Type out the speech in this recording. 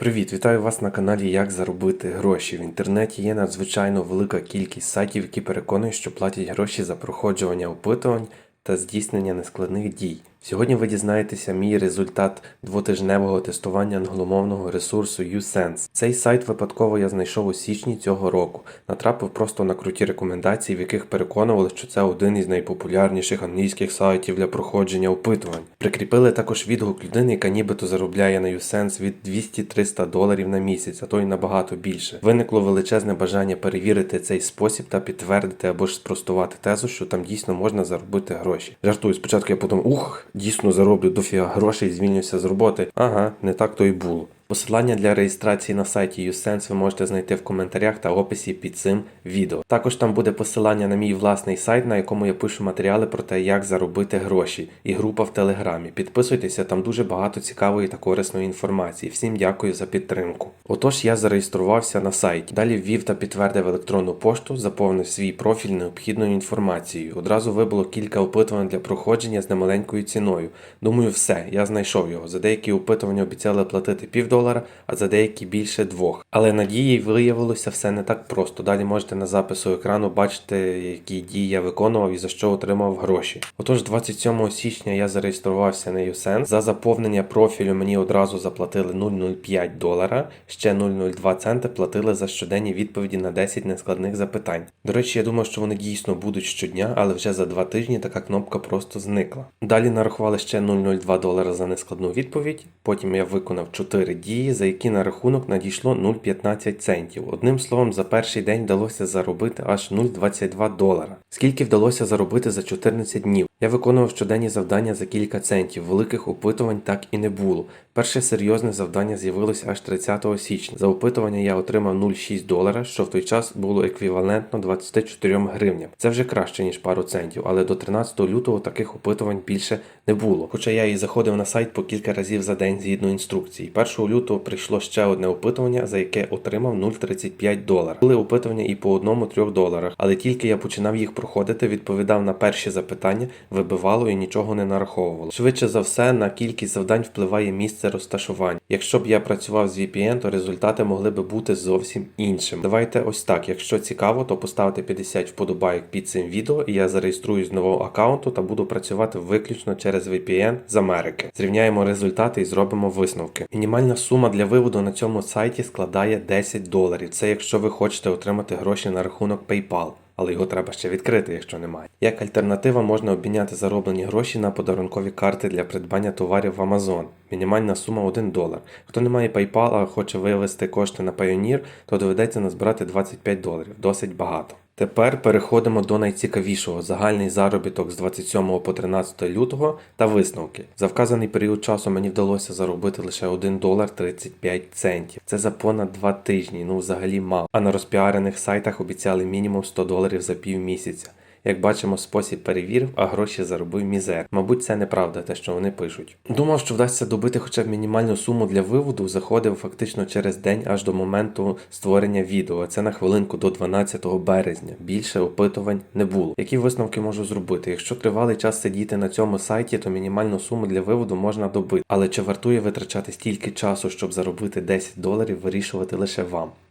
Привіт, вітаю вас на каналі Як заробити гроші. В інтернеті є надзвичайно велика кількість сайтів, які переконують, що платять гроші за проходжування опитувань та здійснення нескладних дій. Сьогодні ви дізнаєтеся мій результат двотижневого тестування англомовного ресурсу USense. Цей сайт випадково я знайшов у січні цього року. Натрапив просто на круті рекомендації, в яких переконували, що це один із найпопулярніших англійських сайтів для проходження опитувань. Прикріпили також відгук людини, яка нібито заробляє на USense від 200-300 доларів на місяць, а то й набагато більше. Виникло величезне бажання перевірити цей спосіб та підтвердити або ж спростувати тезу, що там дійсно можна заробити гроші. Жартую, спочатку я подумав, ух, дійсно зароблю дофіга грошей, звільнюся з роботи. Ага, не так то й було. Посилання для реєстрації на сайті USense ви можете знайти в коментарях та описі під цим відео. Також там буде посилання на мій власний сайт, на якому я пишу матеріали про те, як заробити гроші, і група в Телеграмі. Підписуйтеся, там дуже багато цікавої та корисної інформації. Всім дякую за підтримку. Отож, я зареєструвався на сайті. Далі ввів та підтвердив електронну пошту, заповнив свій профіль необхідною інформацією. Одразу вибуло кілька опитувань для проходження з немаленькою ціною. Думаю, все, я знайшов його. За деякі опитування обіцяли платити півдолара, а за деякі більше двох. Але надії виявилося все не так просто. Далі можете на запису екрану бачити, які дії я виконував і за що отримав гроші. Отож, 27 січня я зареєструвався на USense. За заповнення профілю мені одразу заплатили 0,05 долара, ще 0,02 цента платили за щоденні відповіді на 10 нескладних запитань. До речі, я думав, що вони дійсно будуть щодня, але вже за два тижні така кнопка просто зникла. Далі нарахували ще 0,02 долара за нескладну відповідь. Потім я виконав 4 дії, за які на рахунок надійшло 0,15 центів. Одним словом, за перший день вдалося заробити аж 0,22 долара. Скільки вдалося заробити за 14 днів? Я виконував щоденні завдання за кілька центів. Великих опитувань так і не було. Перше серйозне завдання з'явилося аж 30 січня. За опитування я отримав 0,6 долара, що в той час було еквівалентно 24 гривням. Це вже краще ніж пару центів, але до 13 лютого таких опитувань більше не було. Хоча я і заходив на сайт по кілька разів за день згідно інструкції. 1 лютого прийшло ще одне опитування, за яке отримав 0,35 долара. Були опитування і по одному-трьох доларах, але тільки я починав їх проходити, відповідав на перші запитання, вибивало і нічого не нараховувало. Швидше за все, на кількість завдань впливає місце розташування. Якщо б я працював з VPN, то результати могли би бути зовсім іншими. Давайте ось так. Якщо цікаво, то поставте 50 вподобайок під цим відео, і я зареєструю з нового аккаунту та буду працювати виключно через VPN з Америки. Зрівняємо результати і зробимо висновки. Мінімальна сума для виводу на цьому сайті складає 10 доларів. Це якщо ви хочете отримати гроші на рахунок PayPal. Але його треба ще відкрити, якщо немає. Як альтернатива можна обміняти зароблені гроші на подарункові карти для придбання товарів в Amazon. Мінімальна сума 1 долар. Хто не має PayPal, а хоче вивести кошти на Payoneer, то доведеться назбирати 25 доларів. Досить багато. Тепер переходимо до найцікавішого загальний заробіток з 27 по 13 лютого та висновки. За вказаний період часу мені вдалося заробити лише 1 долар 35 центів. Це за понад 2 тижні, ну взагалі мало. А на розпіарених сайтах обіцяли мінімум 100 доларів за півмісяця. Як бачимо, спосіб перевірив, а гроші заробив мізер. Мабуть, це неправда, те, що вони пишуть. Думав, що вдасться добити хоча б мінімальну суму для виводу, заходив фактично через день аж до моменту створення відео. Це на хвилинку до 12 березня. Більше опитувань не було. Які висновки можу зробити? Якщо тривалий час сидіти на цьому сайті, то мінімальну суму для виводу можна добити. Але чи вартує витрачати стільки часу, щоб заробити 10 доларів, вирішувати лише вам?